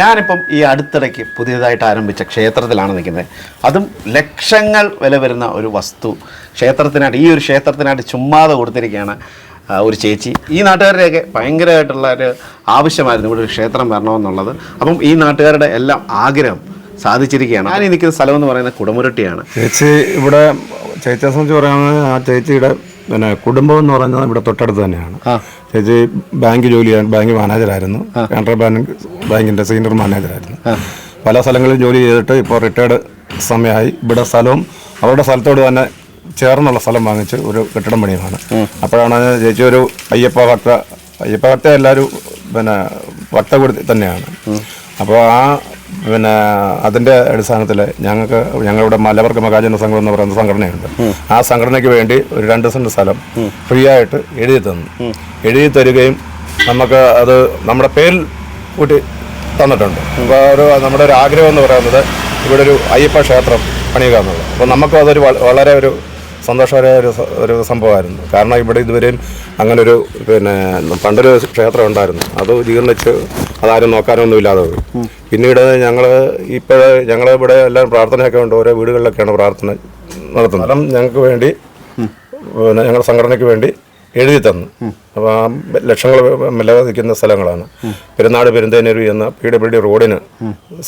ഞാനിപ്പം ഈ അടുത്തിടയ്ക്ക് പുതിയതായിട്ട് ആരംഭിച്ച ക്ഷേത്രത്തിലാണ് നിൽക്കുന്നത്. അതും ലക്ഷങ്ങൾ വില വരുന്ന ഒരു വസ്തു. ക്ഷേത്രത്തിനായിട്ട് ഈ ഒരു ക്ഷേത്രത്തിനായിട്ട് ചുമ്മാതെ കൊടുത്തിരിക്കുകയാണ് ഒരു ചേച്ചി. ഈ നാട്ടുകാരുടെയൊക്കെ ഭയങ്കരമായിട്ടുള്ള ഒരു ആവശ്യമായിരുന്നു ഇവിടെ ഒരു ക്ഷേത്രം വരണമെന്നുള്ളത്. അപ്പം ഈ നാട്ടുകാരുടെ എല്ലാം ആഗ്രഹം സാധിച്ചിരിക്കുകയാണ്. ഞാൻ ഈ നിൽക്കുന്ന സ്ഥലം എന്ന് പറയുന്നത് കുടമുരട്ടിയാണ്. ചേച്ചി ഇവിടെ ചേച്ചിയെ സംബന്ധിച്ച് പറയുന്നത് ആ ചേച്ചിയുടെ പിന്നെ കുടുംബം എന്ന് പറഞ്ഞാൽ ഇവിടെ തൊട്ടടുത്ത് തന്നെയാണ്. ചേച്ചി ബാങ്ക് ജോലി ചെയ്യാൻ ബാങ്ക് മാനേജറായിരുന്നു കാനറ ബാങ്ക് ബാങ്കിന്റെ സീനിയർ മാനേജറായിരുന്നു പല സ്ഥലങ്ങളിൽ ജോലി ചെയ്തിട്ട് ഇപ്പോൾ റിട്ടയർഡ് സമയമായി. ഇവിടെ സ്ഥലവും അവരുടെ സ്ഥലത്തോട് തന്നെ ചേർന്നുള്ള സ്ഥലം വാങ്ങിച്ച് ഒരു കെട്ടിടം പണിയുമാണ് അപ്പോഴാണ് ചേച്ചി ഒരു അയ്യപ്പ ഭക്ത അയ്യപ്പ ഭക്ത എല്ലാവരും പിന്നെ ഭക്ത കൂടി തന്നെയാണ് അപ്പോൾ ആ പിന്നെ അതിന്റെ അടിസ്ഥാനത്തിൽ ഞങ്ങൾക്ക് ഞങ്ങളുടെ മലബാർ മഹാജന സംഘം എന്ന് പറയുന്ന സംഘടനയുണ്ട്. ആ സംഘടനയ്ക്ക് വേണ്ടി ഒരു രണ്ട് സെന്റ് സ്ഥലം ഫ്രീ ആയിട്ട് എഴുതി തന്നു. എഴുതി തരികയും നമുക്ക് അത് നമ്മുടെ പേരിൽ കൂട്ടി തന്നിട്ടുണ്ട്. അപ്പോൾ ഒരു നമ്മുടെ ഒരു ആഗ്രഹം എന്ന് പറയുന്നത് ഇവിടെ ഒരു അയ്യപ്പ ക്ഷേത്രം പണിയുക എന്നുള്ളത്. അപ്പോൾ നമുക്കും അതൊരു വളരെ ഒരു സന്തോഷകരമായ ഒരു ഒരു സംഭവമായിരുന്നു. കാരണം ഇവിടെ ഇതുവരെയും അങ്ങനെ ഒരു പിന്നെ പണ്ടൊരു ക്ഷേത്രം ഉണ്ടായിരുന്നു. അത് ജീർണിച്ച് അതാരും നോക്കാനൊന്നും ഇല്ലാതെ പോയി പിന്നീട് ഞങ്ങൾ ഇപ്പോൾ ഞങ്ങൾ ഇവിടെ എല്ലാം പ്രാർത്ഥനയൊക്കെ ഉണ്ട്. ഓരോ വീടുകളിലൊക്കെയാണ് പ്രാർത്ഥന നടത്തുന്നത്. ഞങ്ങൾക്ക് വേണ്ടി പിന്നെ ഞങ്ങളുടെ സംഘടനയ്ക്ക് വേണ്ടി എഴുതി തന്നു. അപ്പോൾ ആ ലക്ഷങ്ങൾ നിൽക്കുന്ന സ്ഥലങ്ങളാണ്. പെരുന്നാട് പെരുന്തേനരു എന്ന പി ഡബ്ല്യു ഡി റോഡിന്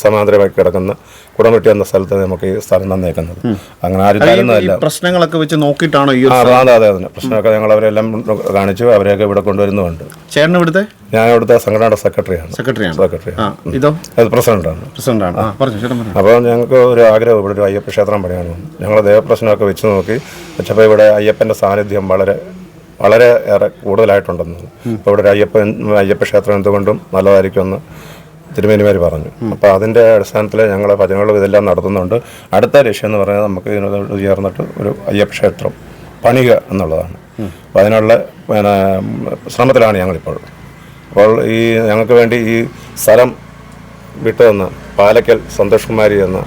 സമാന്തരമായി കിടക്കുന്ന കുടംവെട്ടി എന്ന സ്ഥലത്ത് നമുക്ക് ഈ സ്ഥലം തന്നേക്കുന്നത്. അങ്ങനെ ആരും തരുന്നതല്ല. പ്രശ്നങ്ങളൊക്കെ വെച്ച് നോക്കിയിട്ടാണോ ഈ അതെ അതെ അതെ പ്രശ്നമൊക്കെ ഞങ്ങൾ അവരെല്ലാം കാണിച്ചു അവരെയൊക്കെ ഇവിടെ കൊണ്ടുവരുന്നുണ്ട് ചേട്ടൻ ഇവിടുത്തെ? ഞാൻ ഇവിടുത്തെ സംഘടനയുടെ സെക്രട്ടറിയാണ്. സെക്രട്ടറിയാണ്. സെക്രട്ടറി ആ ഇതോ? അത് പ്രസിഡന്റാണ്. പ്രസിഡന്റാണ്. അപ്പോൾ ഞങ്ങൾക്ക് ഒരു ആഗ്രഹം ഇവിടെ ഒരു അയ്യപ്പ ക്ഷേത്രം പണിയാണ്. ഞങ്ങൾ ദേവപ്രശ്നമൊക്കെ വെച്ച് നോക്കി. പക്ഷേ ഇവിടെ അയ്യപ്പന്റെ സാന്നിധ്യം വളരെ വളരെ ഏറെ കൂടുതലായിട്ടുണ്ടെന്ന്. അപ്പോൾ ഇവിടെ ഒരു അയ്യപ്പൻ അയ്യപ്പ ക്ഷേത്രം എന്തുകൊണ്ടും നല്ലതായിരിക്കുമെന്ന് തിരുമേനിമാർ പറഞ്ഞു. അപ്പോൾ അതിന്റെ അടിസ്ഥാനത്തിൽ ഞങ്ങൾ ഭജനകളും ഇതെല്ലാം നടത്തുന്നുണ്ട്. അടുത്ത ലക്ഷ്യം എന്ന് പറഞ്ഞാൽ നമുക്ക് ഇതിനോട് ചേർന്നിട്ട് ഒരു അയ്യപ്പ ക്ഷേത്രം പണിക എന്നുള്ളതാണ്. അപ്പോൾ അതിനുള്ള പിന്നെ ശ്രമത്തിലാണ് ഞങ്ങളിപ്പോൾ. അപ്പോൾ ഈ ഞങ്ങൾക്ക് വേണ്ടി ഈ സ്ഥലം വിട്ടുതന്ന പാലക്കൽ സന്തോഷ് കുമാരി എന്ന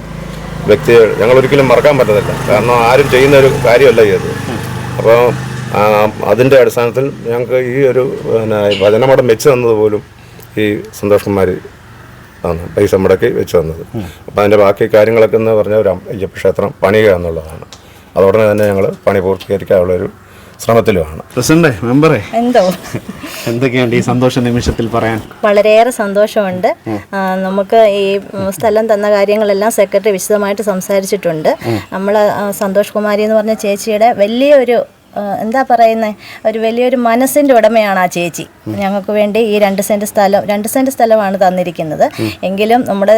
വ്യക്തിയെ ഞങ്ങൾ ഒരിക്കലും മറക്കാൻ പറ്റത്തില്ല. കാരണം ആരും ചെയ്യുന്ന ഒരു കാര്യമല്ല ഇത്. അപ്പോൾ അതിന്റെ അടിസ്ഥാനത്തിൽ ഞങ്ങൾക്ക് ഈ ഒരു പിന്നെ ഭജനമഠം വെച്ച് തന്നത് പോലും ഈ സന്തോഷ് കുമാരി ആണ്. പൈസ മുടക്കി വെച്ച് തന്നത്. അപ്പോൾ അതിന്റെ ബാക്കി കാര്യങ്ങളൊക്കെ എന്ന് പറഞ്ഞാൽ ഒരു അയ്യപ്പ ക്ഷേത്രം പണിയുക എന്നുള്ളതാണ്. അതോടനെ തന്നെ ഞങ്ങൾ പണി പൂർത്തീകരിക്കാനുള്ള ഒരു ശ്രമത്തിലുമാണ്. പ്രസിഡന്റ് മെമ്പറേ. എന്തോ? എന്തൊക്കെയുണ്ട് ഈ സന്തോഷ നിമിഷത്തിൽ പറയാൻ? വളരെയേറെ സന്തോഷമുണ്ട്. നമുക്ക് ഈ സ്ഥലം തന്ന കാര്യങ്ങളെല്ലാം സെക്രട്ടറി വിശദമായിട്ട് സംസാരിച്ചിട്ടുണ്ട്. നമ്മൾ സന്തോഷ് കുമാരി എന്ന് പറഞ്ഞ ചേച്ചിയുടെ വലിയൊരു എന്താ പറയുന്നത് ഒരു വലിയൊരു മനസ്സിന്റെ ഉടമയാണ് ആ ചേച്ചി. ഞങ്ങൾക്ക് വേണ്ടി ഈ രണ്ട് സെന്റ് സ്ഥലം രണ്ട് സെന്റ് സ്ഥലമാണ് തന്നിരിക്കുന്നത്. എങ്കിലും നമ്മുടെ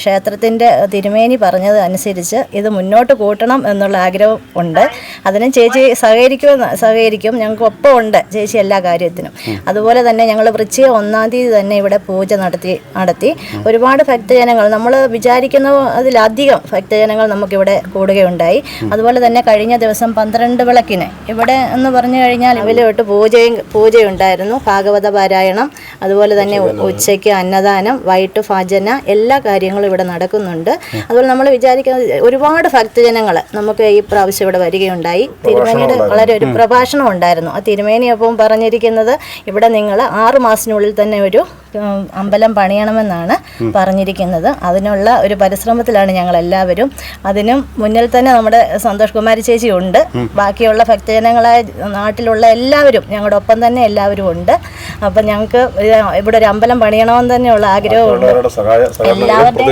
ക്ഷേത്രത്തിന്റെ തിരുമേനി പറഞ്ഞത് അനുസരിച്ച് ഇത് മുന്നോട്ട് കൂട്ടണം എന്നുള്ള ആഗ്രഹം ഉണ്ട്. അതിനും ചേച്ചി സഹകരിക്കും സഹകരിക്കും. ഞങ്ങൾക്ക് ഒപ്പം ഉണ്ട് ചേച്ചി എല്ലാ കാര്യത്തിനും. അതുപോലെ തന്നെ ഞങ്ങൾ വൃശ്ചിക ഒന്നാം തീയതി തന്നെ ഇവിടെ പൂജ നടത്തി നടത്തി. ഒരുപാട് ഭക്തജനങ്ങൾ നമ്മൾ വിചാരിക്കുന്ന അതിലധികം ഭക്തജനങ്ങൾ നമുക്കിവിടെ കൂടുകയുണ്ടായി. അതുപോലെ തന്നെ കഴിഞ്ഞ ദിവസം പന്ത്രണ്ട് വിളക്കിന് ഇവിടെ എന്ന് പറഞ്ഞു കഴിഞ്ഞാൽ രാവിലെ തൊട്ട് പൂജയും പൂജയുണ്ടായിരുന്നു. ഭാഗവത പാരായണം അതുപോലെ തന്നെ ഉച്ചയ്ക്ക് അന്നദാനം വൈകിട്ട് ഭജന എല്ലാ കാര്യങ്ങളും ഇവിടെ നടക്കുന്നുണ്ട്. അതുപോലെ നമ്മൾ വിചാരിക്കുന്നത് ഒരുപാട് ഭക്തജനങ്ങൾ നമുക്ക് ഈ പ്രാവശ്യം ഇവിടെ വരികയുണ്ടായി. തിരുമേനിയുടെ വളരെ ഒരു പ്രഭാഷണം ഉണ്ടായിരുന്നു ആ തിരുമേനി അപ്പം പറഞ്ഞിരിക്കുന്നത് ഇവിടെ നിങ്ങൾ ആറു മാസത്തിനുള്ളിൽ തന്നെ ഒരു അമ്പലം പണിയണമെന്നാണ് പറഞ്ഞിരിക്കുന്നത്. അതിനുള്ള ഒരു പരിശ്രമത്തിലാണ് ഞങ്ങൾ എല്ലാവരും അതിനും മുന്നിൽ തന്നെ നമ്മുടെ സന്തോഷ് കുമാരി ചേച്ചി ഉണ്ട്. ബാക്കിയുള്ള ഭക്തജനങ്ങളായ നാട്ടിലുള്ള എല്ലാവരും ഞങ്ങളുടെ ഒപ്പം തന്നെ എല്ലാവരും ഉണ്ട്. അപ്പം ഞങ്ങൾക്ക് ഇവിടെ ഒരു അമ്പലം പണിയണമെന്ന് തന്നെയുള്ള ആഗ്രഹമുണ്ട് എല്ലാവരുടെ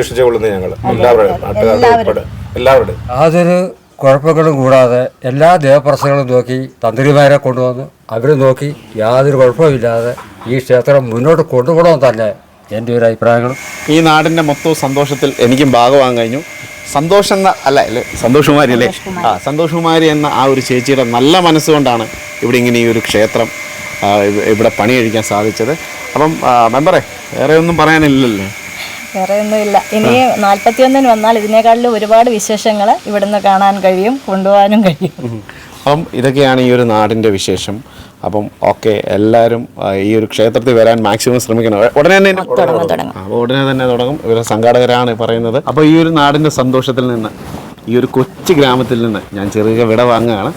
എല്ലാവരുടെയും എല്ലാവരുടെയും കുഴപ്പങ്ങളും കൂടാതെ എല്ലാ ദേവപ്രശ്നങ്ങളും നോക്കി തന്ത്രിമാരെ കൊണ്ടുവന്നു അവർ നോക്കി യാതൊരു കുഴപ്പമില്ലാതെ ഈ ക്ഷേത്രം മുന്നോട്ട് കൊണ്ടുപോകണമെന്ന് തന്നെ എന്റെ ഒരു അഭിപ്രായങ്ങളും ഈ നാടിന്റെ മൊത്തം സന്തോഷത്തിൽ എനിക്കും ഭാഗമാകാൻ കഴിഞ്ഞു. സന്തോഷം എന്ന അല്ല അല്ലേ? സന്തോഷകുമാരി അല്ലേ? ആ സന്തോഷകുമാരി എന്ന ആ ഒരു ചേച്ചിയുടെ നല്ല മനസ്സുകൊണ്ടാണ് ഇവിടെ ഇങ്ങനെ ഈ ഒരു ക്ഷേത്രം ഇവിടെ പണി കഴിക്കാൻ സാധിച്ചത്. അപ്പം മെമ്പറെ വേറെ ഒന്നും പറയാനില്ലല്ലോ? വേറെ ഒന്നുമില്ല ഇനി നാൽപ്പത്തിയൊന്നിന് വന്നാൽ ഇതിനേക്കാളിലും ഒരുപാട് വിശേഷങ്ങൾ ഇവിടുന്ന് കാണാൻ കഴിയും കൊണ്ടുപോകാനും കഴിയും. അപ്പം ഇതൊക്കെയാണ് ഈ ഒരു നാടിന്റെ വിശേഷം. അപ്പം ഓക്കെ എല്ലാവരും ഈ ഒരു ക്ഷേത്രത്തിൽ വരാൻ മാക്സിമം ശ്രമിക്കണം. ഉടനെ തന്നെ അപ്പോൾ ഉടനെ തന്നെ തുടങ്ങും. ഇവരെ സംഘാടകരാണ് പറയുന്നത്. അപ്പോൾ ഈ ഒരു നാടിന്റെ സന്തോഷത്തിൽ നിന്ന് ഈ ഒരു കൊച്ചു ഗ്രാമത്തിൽ നിന്ന് ഞാൻ ചെറിയ വിട വാങ്ങുകയാണ്.